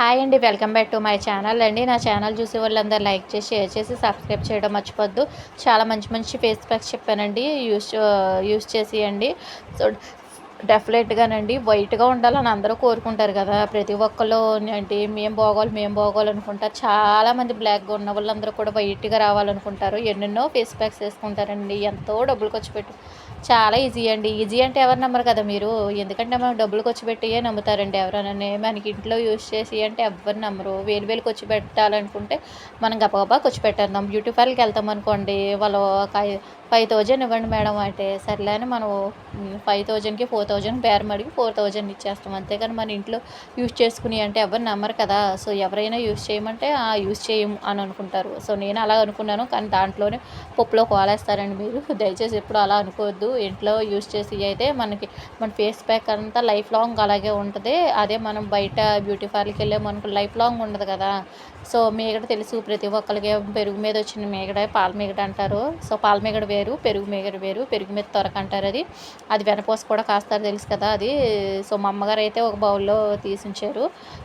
Hi అండి welcome back to my channel అండి. నా ఛానల్ చూసే వాళ్ళందరూ లైక్ చేసి షేర్ చేసి సబ్స్క్రైబ్ చేయడం మర్చిపోద్దు. చాలా మంచి మంచి ఫేస్ ప్యాక్స్ చెప్పానండి. యూస్ యూస్ చేసేయండి. సో డెఫినెట్గానండి. వైట్గా ఉండాలని అందరూ కోరుకుంటారు కదా. ప్రతి ఒక్కళ్ళు అంటే మేము బాగోవాలి మేము బాగోవాలి అనుకుంటారు చాలామంది బ్లాక్గా ఉన్న వాళ్ళందరూ కూడా వైట్గా రావాలనుకుంటారు. ఎన్నెన్నో ఫేస్ ప్యాక్స్ వేసుకుంటారండి. ఎంతో డబ్బులు ఖర్చు పెట్టి. చాలా ఈజీ అండి. ఈజీ అంటే ఎవరు నమ్మరు కదా మీరు. ఎందుకంటే మనం డబ్బులు ఖర్చు పెట్టియే నమ్ముతారండి ఎవరైనా మనకి ఇంట్లో యూస్ చేసి అంటే ఎవరు నమ్మరు. వేలు వేలు ఖర్చు పెట్టాలనుకుంటే మనం గబగబా ఖర్చు పెట్టేద్దాం. బ్యూటీ పార్లర్కి వెళ్తాం అనుకోండి వాళ్ళు ఒక ఫైవ్ థౌజండ్ ఇవ్వండి మేడం అంటే సర్లే అని మనం ఫైవ్ థౌజండ్కి ఫోర్ థౌజండ్ బేరం అడిగి ఫోర్ థౌజండ్ ఇచ్చేస్తాం. అంతేగాని మన ఇంట్లో యూజ్ చేసుకుని అంటే ఎవరు నమ్మరు కదా. సో ఎవరైనా యూజ్ చేయమంటే ఆ యూస్ చేయము అని అనుకుంటారు. సో నేను అలా అనుకున్నాను. కానీ దాంట్లోనే పప్పులో కోలేస్తారండి మీరు. దయచేసి ఎప్పుడు అలా అనుకోవద్దు. ఇంట్లో యూజ్ చేసి అయితే మనకి మన ఫేస్ ప్యాక్ అంతా లైఫ్ లాంగ్ అలాగే ఉంటుంది. అదే మనం బయట బ్యూటీ పార్లర్కి వెళ్ళే మనకు లైఫ్ లాంగ్ ఉండదు కదా. సో మీగడ తెలుసు. ప్రతి ఒక్కరికి పెరుగు మీద వచ్చిన మీగడ పాల మీగడ అంటారు. సో పాల మీగడ వేరు పెరుగు మీగడ వేరు పెరుగు మీద తొరక అంటారు అది. అది వెనపోసి కూడా కాస్తారు. తెలుసు కదా అది. సో మా అమ్మగారు అయితే ఒక బౌల్లో తీసించారు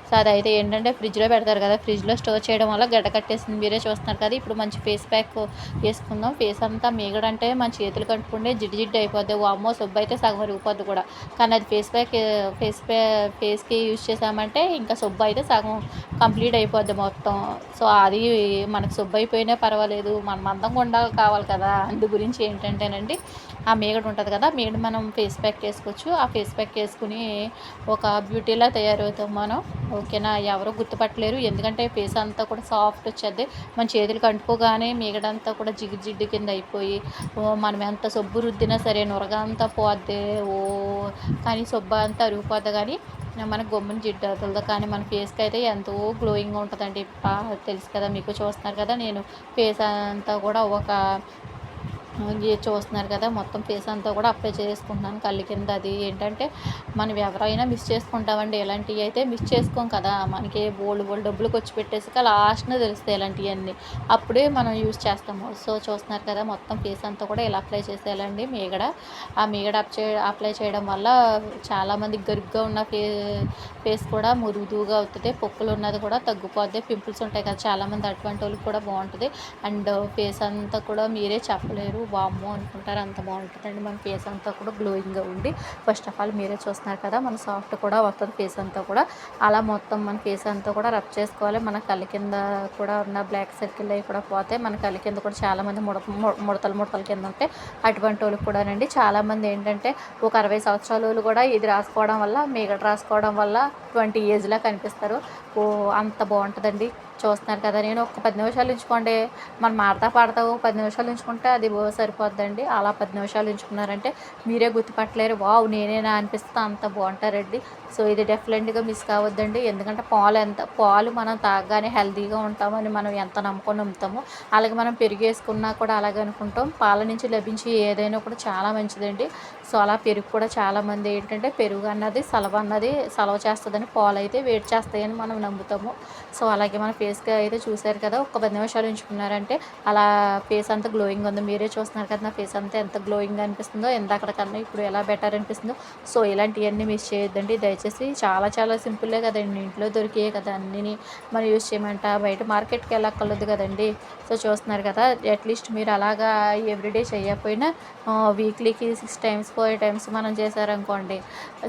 సో అదైతే అయితే ఏంటంటే ఫ్రిడ్జ్లో పెడతారు కదా ఫ్రిడ్జ్లో స్టోర్ చేయడం వల్ల గడ్డ కట్టేసింది మీరే చూస్తున్నారు కదా ఇప్పుడు మంచి ఫేస్ ప్యాక్ వేసుకుందాం. ఫేస్ అంతా మీగడంటే మన చేతులు కట్టుకుంటే జిడ్డు జిడ్డు అయిపోద్ది. వామ్మో సబ్బు అయితే సగం అరిగిపోద్ది కూడా. కానీ అది ఫేస్ ప్యాక్ ఫేస్ ప్యా ఫేస్కి యూజ్ చేసామంటే ఇంకా సబ్బు అయితే సగం కంప్లీట్ అయిపోద్ది మొత్తం. సో అది మనకు సబ్బు అయిపోయినా పర్వాలేదు. మనం అందంగా ఉండాలి కావాలి కదా అందు గురించి ఏంటంటేనండి ఆ మేగడ ఉంటుంది కదా మీగడ మనం ఫేస్ ప్యాక్ వేసుకోవచ్చు ఆ ఫేస్ ప్యాక్ వేసుకుని ఒక బ్యూటీలా తయారవుతాం మనం. ఓకేనా? ఎవరు గుర్తుపట్టలేరు. ఎందుకంటే ఫేస్ అంతా కూడా సాఫ్ట్ వచ్చేది. మన చేతులకు అంటుకోగానే మీగడంతా కూడా జిగ్గు జిడ్డు కింద అయిపోయి మనం ఎంత సబ్బు రుద్దినా సరే నురగ అంతా పోద్ది. ఓ కానీ సొబ్బ అంతా అరిగిపోద్ది కానీ మన గమ్మున జిడ్డు అవుతుంది. కానీ మన ఫేస్కి అయితే ఎంతో గ్లోయింగ్గా ఉంటుందండి. తెలుసు కదా మీకు చూస్తున్నారు కదా నేను ఫేస్ అంతా కూడా ఒక చూస్తున్నారు కదా మొత్తం ఫేస్ అంతా కూడా అప్లై చేసుకుంటున్నాను కళ్ళు కింద. అది ఏంటంటే మనం ఎవరైనా మిస్ చేసుకుంటామండి. ఇలాంటివి అయితే మిస్ చేసుకోం కదా. మనకి బోల్డ్ బోల్డ్ డబ్బులు ఖర్చు పెట్టేసాక లాస్ట్న తెలుస్తాయి ఇలాంటివన్నీ అప్పుడే మనం యూజ్ చేస్తాము. సో చూస్తున్నారు కదా మొత్తం ఫేస్ అంతా కూడా ఇలా అప్లై చేసేయాలండి. మీగడ ఆ మీగడ అప్లై చేయడం వల్ల చాలామంది గరుగ్గా ఉన్న ఫే ఫేస్ కూడా మురుగుదుగా అవుతుంది. పొక్కులు ఉన్నది కూడా తగ్గిపోద్ది. పింపుల్స్ ఉంటాయి కదా చాలామంది అటువంటి వాళ్ళకి కూడా బాగుంటుంది. అండ్ ఫేస్ అంతా కూడా మీరే చెప్పలేరు. వామ్మో అనుకుంటారు అంత బాగుంటుందండి. మన ఫేస్ అంతా కూడా గ్లోయింగ్గా ఉండి ఫస్ట్ ఆఫ్ ఆల్ మీరే చూస్తున్నారు కదా మన సాఫ్ట్ కూడా వస్తుంది ఫేస్ అంతా కూడా. అలా మొత్తం మన ఫేస్ అంతా కూడా రబ్ చేసుకోవాలి. మన కళ్ళ కింద కూడా ఉన్న బ్లాక్ సర్కిల్ అవి కూడా పోతే మన కళ్ళ కింద కూడా చాలామంది ముడ ముడతలు ముడతల కింద ఉంటాయి అటువంటి వాళ్ళకి కూడానండి చాలామంది ఏంటంటే ఒక అరవై సంవత్సరాలు కూడా ఇది రాసుకోవడం వల్ల మిగట రాసుకోవడం వల్ల ట్వంటీ ఏజ్లా కనిపిస్తారు. ఓ అంత బాగుంటుందండి. చూస్తున్నారు కదా నేను ఒక పది నిమిషాలు ఉంచుకోండి. మనం మాడతా పాడతా ఒక పది నిమిషాలు ఉంచుకుంటే అది సరిపోద్దండి. అలా పది నిమిషాలు ఉంచుకున్నారంటే మీరే గుర్తుపట్టలేరు. వావ్ నేనేనా అనిపిస్తే అంత బాగుంటారండి. సో ఇది డెఫినెట్గా మిస్ కావద్దండి. ఎందుకంటే పాలు ఎంత పాలు మనం తాగగానే హెల్తీగా ఉంటామని మనం ఎంత నమ్ముకొని నమ్ముతామో అలాగే మనం పెరుగు వేసుకున్నా కూడా అలాగే అనుకుంటాం. పాల నుంచి లభించి ఏదైనా కూడా చాలా మంచిదండి. సో అలా పెరుగు కూడా చాలామంది ఏంటంటే పెరుగు అన్నది సలవ అన్నది సలవ చేస్తుందని పాలు అయితే వేడి చేస్తాయని మనం నమ్ముతాము. సో అలాగే మన ఫేస్కి అయితే చూశారు కదా ఒక పది నిమిషాలు ఉంచుకున్నారంటే అలా ఫేస్ అంతా గ్లోయింగ్ ఉంది. మీరే చూస్తున్నారు కదా నా ఫేస్ అంతా ఎంత గ్లోయింగ్ అనిపిస్తుందో ఎంత అక్కడికన్నా ఇప్పుడు ఎలా బెటర్ అనిపిస్తుందో. సో ఇలాంటివన్నీ మిస్ చేయొద్దండి. దయచేసి చాలా చాలా సింపుల్లే కదండి. ఇంట్లో దొరికే కదా అన్నీ మనం యూజ్ చేయమంట. బయట మార్కెట్కి వెళ్ళక్కర్లేదు కదండి. సో చూస్తున్నారు కదా అట్లీస్ట్ మీరు అలాగా ఎవ్రీడే చేయకపోయినా వీక్లీకి సిక్స్ టైమ్స్ ఫోర్ టైమ్స్ మనం చేశారనుకోండి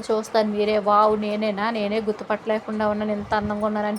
చూస్తాను మీరే వావ్ నేనేనా? నేనే గుర్తుపట్టలేకుండా ఉన్నాను ఎంత అందంగా ఉన్నానంటే